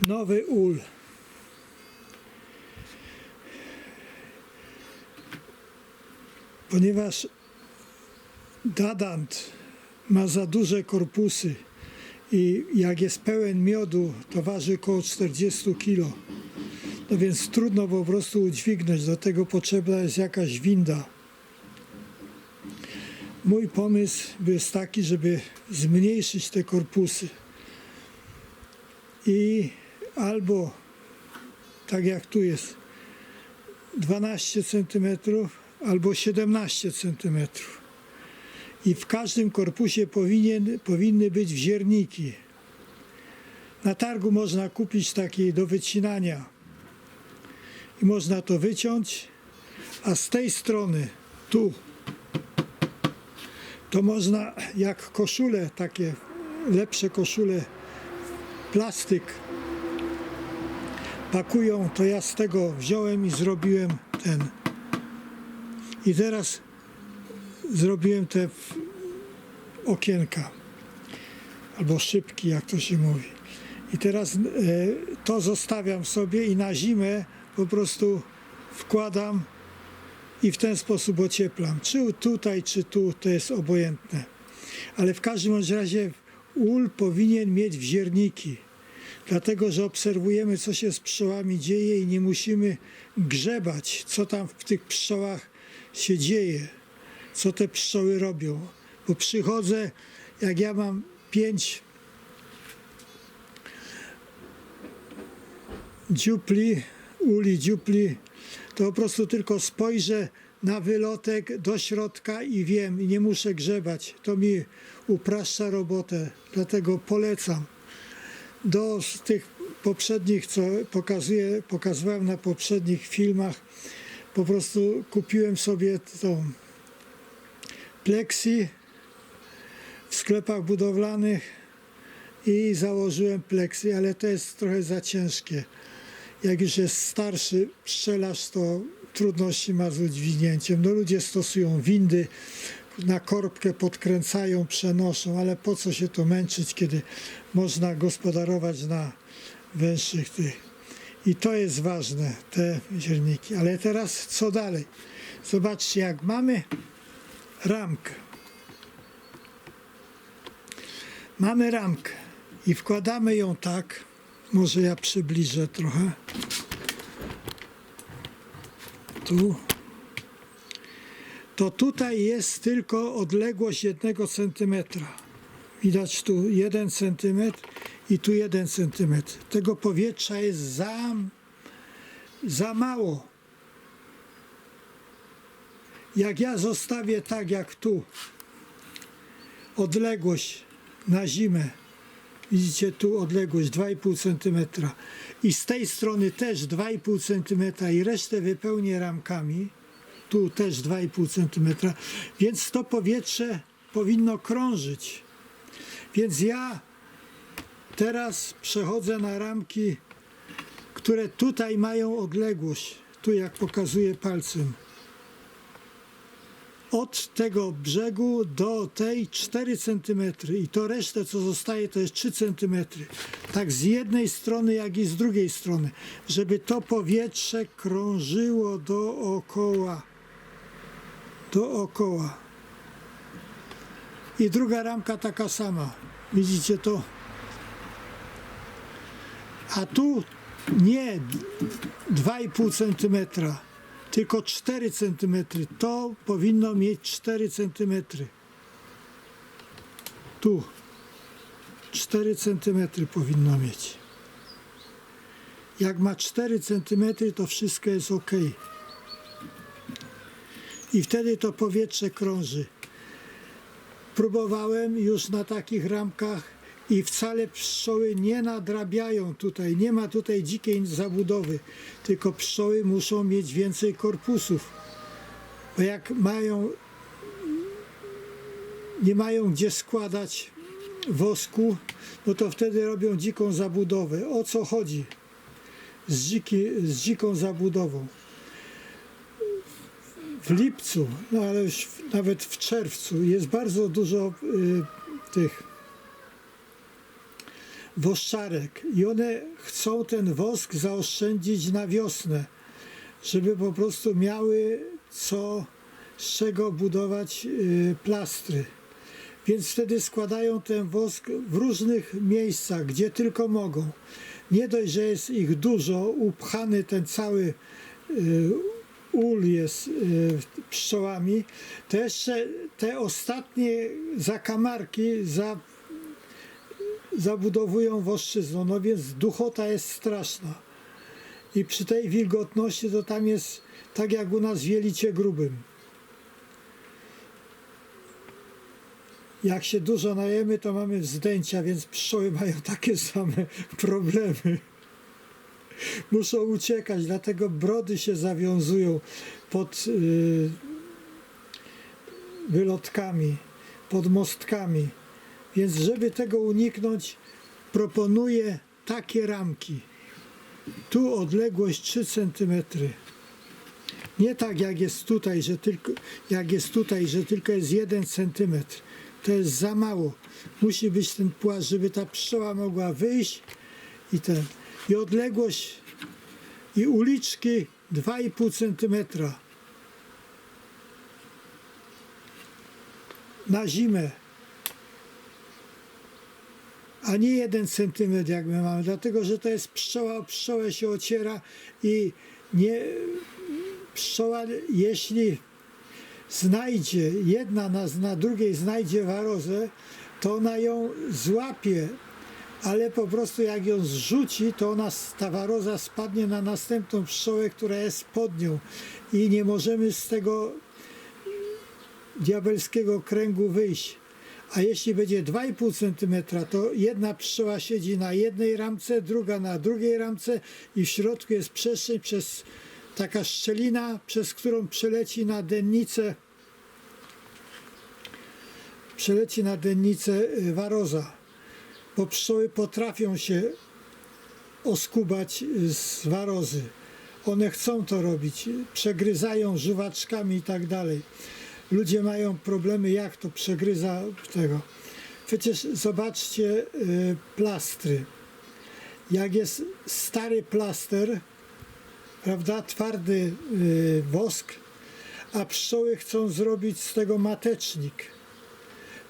nowy ul. Ponieważ dadant ma za duże korpusy i jak jest pełen miodu, to waży około 40 kg. No więc trudno po prostu udźwignąć, do tego potrzebna jest jakaś winda. Mój pomysł jest taki, żeby zmniejszyć te korpusy i albo tak jak tu jest 12 cm albo 17 cm. I w każdym korpusie powinien, powinny być wzierniki. Na targu można kupić takie do wycinania. I można to wyciąć, a z tej strony, tu, to można jak koszule, takie lepsze koszule, plastyk pakują, to ja z tego wziąłem i zrobiłem ten. I teraz zrobiłem te okienka albo szybki, jak to się mówi. I teraz e, to zostawiam sobie i na zimę po prostu wkładam i w ten sposób ocieplam. Czy tutaj, czy tu, to jest obojętne. Ale w każdym razie ul powinien mieć wzierniki. Dlatego, że obserwujemy, co się z pszczołami dzieje i nie musimy grzebać, co tam w tych pszczołach się dzieje, co te pszczoły robią. Bo przychodzę, jak ja mam pięć dziupli, uli dziupli, to po prostu tylko spojrzę na wylotek do środka i wiem, i nie muszę grzebać. To mi upraszcza robotę, dlatego polecam. Do tych poprzednich, co pokazuję, pokazywałem na poprzednich filmach, po prostu kupiłem sobie tą plexi w sklepach budowlanych i założyłem plexi, ale to jest trochę za ciężkie. Jak już jest starszy pszczelarz, to trudności ma z udźwignięciem. No ludzie stosują windy, na korbkę podkręcają, przenoszą, ale po co się to męczyć, kiedy można gospodarować na węższych tych. I to jest ważne, te zierniki. Ale teraz co dalej? Zobaczcie, jak mamy ramkę. Mamy ramkę i wkładamy ją tak, może ja przybliżę trochę. Tu. To tutaj jest tylko odległość jednego centymetra. Widać tu jeden centymetr i tu jeden centymetr. Tego powietrza jest za, za mało. Jak ja zostawię tak jak tu, odległość na zimę, widzicie tu odległość 2,5 cm i z tej strony też 2,5 cm i resztę wypełnię ramkami, tu też 2,5 cm, więc to powietrze powinno krążyć. Więc ja teraz przechodzę na ramki, które tutaj mają odległość, tu jak pokazuję palcem od tego brzegu do tej 4 cm i to resztę co zostaje to jest 3 cm. Tak z jednej strony jak i z drugiej strony, żeby to powietrze krążyło dookoła. Dookoła. I druga ramka taka sama. Widzicie to? A tu nie 2,5 cm tylko 4 cm. To powinno mieć 4 cm. Tu 4 cm powinno mieć. Jak ma 4 cm, to wszystko jest ok. I wtedy to powietrze krąży. Próbowałem już na takich ramkach i wcale pszczoły nie nadrabiają tutaj. Nie ma tutaj dzikiej zabudowy, tylko pszczoły muszą mieć więcej korpusów. Bo jak mają, nie mają gdzie składać wosku, no to wtedy robią dziką zabudowę. O co chodzi z, dziki, z dziką zabudową? W lipcu, no ale nawet w czerwcu jest bardzo dużo y, tych woszczarek i one chcą ten wosk zaoszczędzić na wiosnę, żeby po prostu miały co z czego budować y, plastry. Więc wtedy składają ten wosk w różnych miejscach, gdzie tylko mogą. Nie dość, że jest ich dużo, upchany ten cały y, ul jest y, pszczołami, to jeszcze te ostatnie zakamarki za, zabudowują woszczyzną. No więc duchota jest straszna. I przy tej wilgotności to tam jest tak jak u nas w Jelicie Grubym. Jak się dużo najemy, to mamy wzdęcia, więc pszczoły mają takie same problemy. Muszą uciekać, dlatego brody się zawiązują pod y, wylotkami, pod mostkami. Więc żeby tego uniknąć, proponuję takie ramki. Tu odległość 3 cm. Nie tak jak jest tutaj, że tylko, jak jest tutaj, że tylko jest 1 cm. To jest za mało. Musi być ten płaszcz, żeby ta pszczoła mogła wyjść i ten. I odległość i uliczki 2,5 cm. Na zimę. A nie 1 cm jak my mamy, dlatego że to jest pszczoła, o się ociera i nie pszczoła, jeśli znajdzie, jedna na, na drugiej znajdzie warozę, to ona ją złapie, ale po prostu jak ją zrzuci, to ona, ta waroza spadnie na następną pszczołę, która jest pod nią i nie możemy z tego diabelskiego kręgu wyjść. A jeśli będzie 2,5 cm, to jedna pszczoła siedzi na jednej ramce, druga na drugiej ramce i w środku jest przestrzeń przez taka szczelina, przez którą przeleci na dennicę przeleci na dennicę y, waroza, bo pszczoły potrafią się oskubać z warozy. One chcą to robić, przegryzają żuwaczkami i tak dalej. Ludzie mają problemy, jak to przegryza tego. Przecież zobaczcie y, plastry. Jak jest stary plaster, prawda, twardy y, wosk, a pszczoły chcą zrobić z tego matecznik.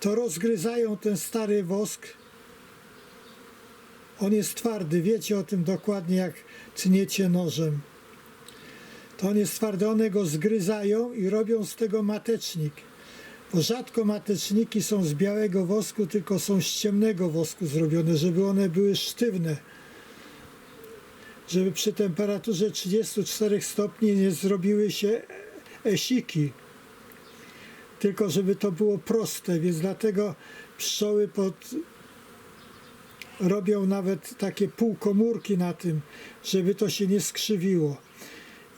To rozgryzają ten stary wosk. On jest twardy, wiecie o tym dokładnie, jak tniecie nożem. To on jest twardy, one go zgryzają i robią z tego matecznik. Bo rzadko mateczniki są z białego wosku, tylko są z ciemnego wosku zrobione, żeby one były sztywne żeby przy temperaturze 34 stopni nie zrobiły się esiki, tylko żeby to było proste, więc dlatego pszczoły pod, robią nawet takie półkomórki na tym, żeby to się nie skrzywiło.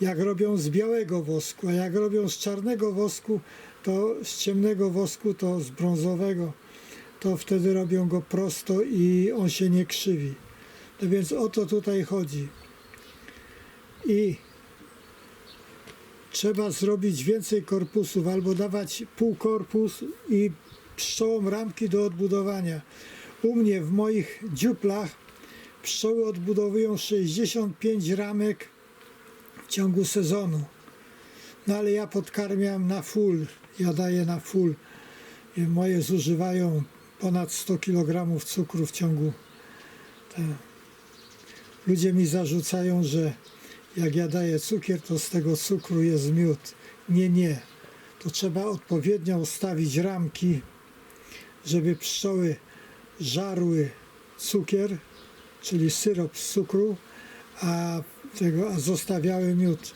Jak robią z białego wosku, a jak robią z czarnego wosku, to z ciemnego wosku, to z brązowego, to wtedy robią go prosto i on się nie krzywi. No więc o to tutaj chodzi. I trzeba zrobić więcej korpusów albo dawać pół korpus i pszczołom ramki do odbudowania. U mnie w moich dziuplach pszczoły odbudowują 65 ramek w ciągu sezonu. No ale ja podkarmiam na full, ja daję na full. Moje zużywają ponad 100 kg cukru w ciągu. Ludzie mi zarzucają, że jak ja daję cukier, to z tego cukru jest miód. Nie, nie. To trzeba odpowiednio ustawić ramki, żeby pszczoły żarły cukier, czyli syrop z cukru, a, tego, a zostawiały miód.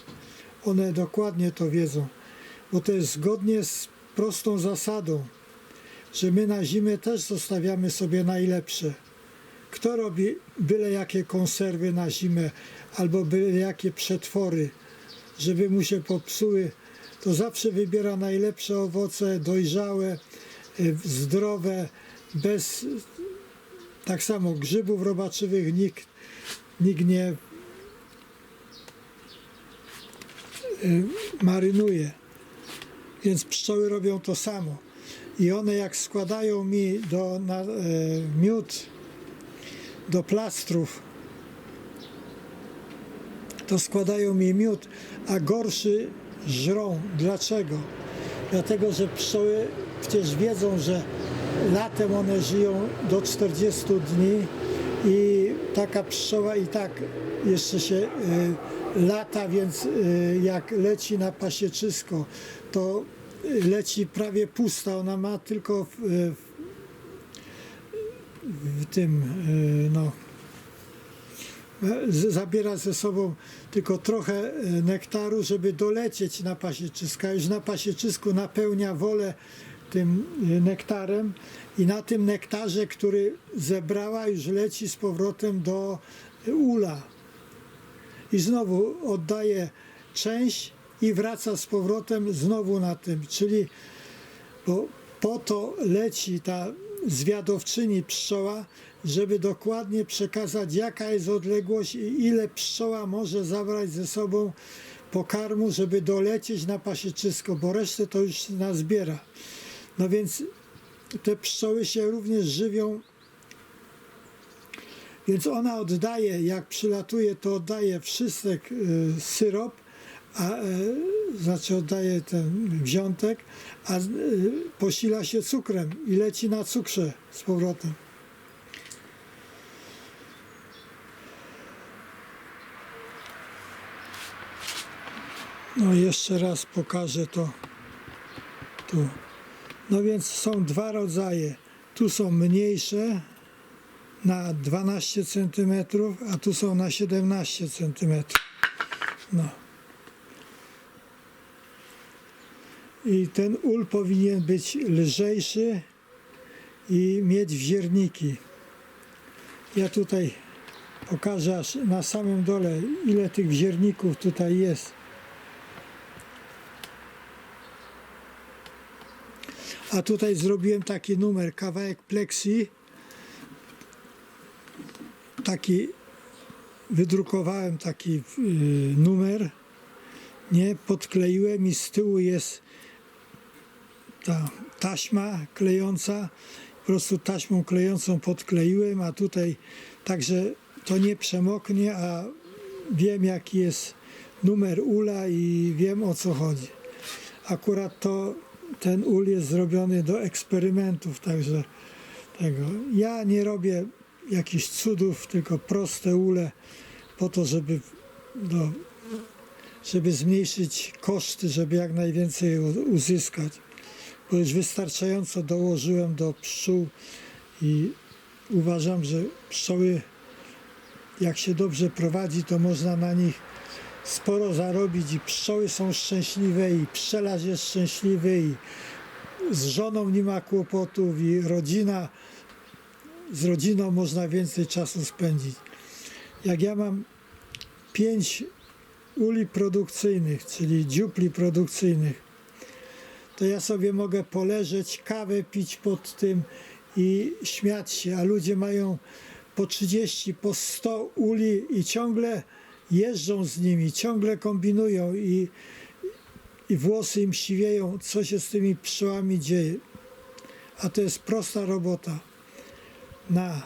One dokładnie to wiedzą, bo to jest zgodnie z prostą zasadą, że my na zimę też zostawiamy sobie najlepsze. Kto robi byle jakie konserwy na zimę albo byle jakie przetwory, żeby mu się popsuły, to zawsze wybiera najlepsze owoce, dojrzałe, y, zdrowe, bez tak samo grzybów robaczywych nikt, nikt nie y, marynuje. Więc pszczoły robią to samo. I one jak składają mi do, na, e, miód do plastrów, to składają mi miód, a gorszy żrą. Dlaczego? Dlatego, że pszczoły przecież wiedzą, że latem one żyją do 40 dni i taka pszczoła i tak jeszcze się y, lata, więc y, jak leci na pasieczysko, to leci prawie pusta. Ona ma tylko w, w, w tym, y, no, zabiera ze sobą tylko trochę e, nektaru, żeby dolecieć na pasieczyska. Już na pasieczysku napełnia wolę tym e, nektarem i na tym nektarze, który zebrała, już leci z powrotem do e, ula. I znowu oddaje część i wraca z powrotem znowu na tym, czyli bo po to leci ta zwiadowczyni pszczoła, żeby dokładnie przekazać, jaka jest odległość i ile pszczoła może zabrać ze sobą pokarmu, żeby dolecieć na pasieczysko, bo resztę to już nazbiera. No więc te pszczoły się również żywią, więc ona oddaje, jak przylatuje, to oddaje wszystek y, syrop, a, e, znaczy oddaje ten wziątek, a y, posila się cukrem i leci na cukrze z powrotem. No jeszcze raz pokażę to tu. No więc są dwa rodzaje. Tu są mniejsze na 12 cm, a tu są na 17 cm. No. I ten ul powinien być lżejszy i mieć wzierniki. Ja tutaj pokażę aż na samym dole, ile tych wzierników tutaj jest. A tutaj zrobiłem taki numer, kawałek pleksji. Taki wydrukowałem taki y, numer. Nie, podkleiłem i z tyłu jest ta taśma klejąca. Po prostu taśmą klejącą podkleiłem, a tutaj także to nie przemoknie, a wiem jaki jest numer ula i wiem o co chodzi. Akurat to ten ul jest zrobiony do eksperymentów, także tego. Ja nie robię jakichś cudów, tylko proste ule po to, żeby, no, żeby zmniejszyć koszty, żeby jak najwięcej uzyskać. Bo już wystarczająco dołożyłem do pszczół i uważam, że pszczoły jak się dobrze prowadzi, to można na nich sporo zarobić i pszczoły są szczęśliwe i pszczelarz jest szczęśliwy i z żoną nie ma kłopotów i rodzina, z rodziną można więcej czasu spędzić. Jak ja mam pięć uli produkcyjnych, czyli dziupli produkcyjnych, to ja sobie mogę poleżeć, kawę pić pod tym i śmiać się, a ludzie mają po 30, po 100 uli i ciągle jeżdżą z nimi, ciągle kombinują i, i włosy im siwieją, co się z tymi pszczołami dzieje. A to jest prosta robota. Na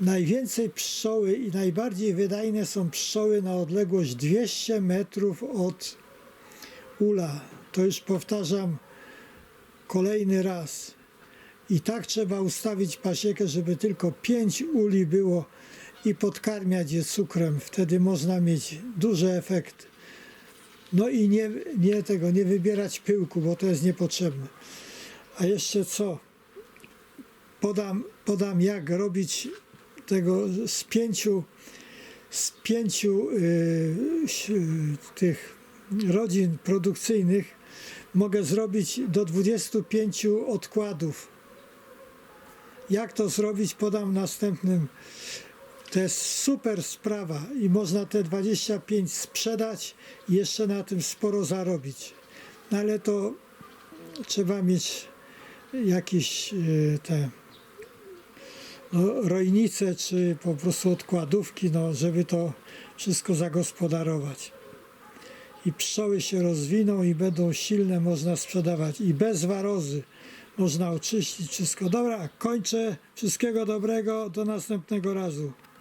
najwięcej pszczoły i najbardziej wydajne są pszczoły na odległość 200 metrów od ula. To już powtarzam kolejny raz. I tak trzeba ustawić pasiekę, żeby tylko 5 uli było i podkarmiać je cukrem. Wtedy można mieć duży efekt. No i nie, nie tego, nie wybierać pyłku, bo to jest niepotrzebne. A jeszcze co? Podam, podam jak robić tego z pięciu, z pięciu y, ś- tych rodzin produkcyjnych mogę zrobić do 25 odkładów. Jak to zrobić, podam w następnym. To jest super sprawa i można te 25 sprzedać i jeszcze na tym sporo zarobić. No ale to trzeba mieć jakieś y, te no, rojnice czy po prostu odkładówki, no, żeby to wszystko zagospodarować. I pszczoły się rozwiną i będą silne, można sprzedawać. I bez warozy, można oczyścić wszystko. Dobra, kończę. Wszystkiego dobrego. Do następnego razu.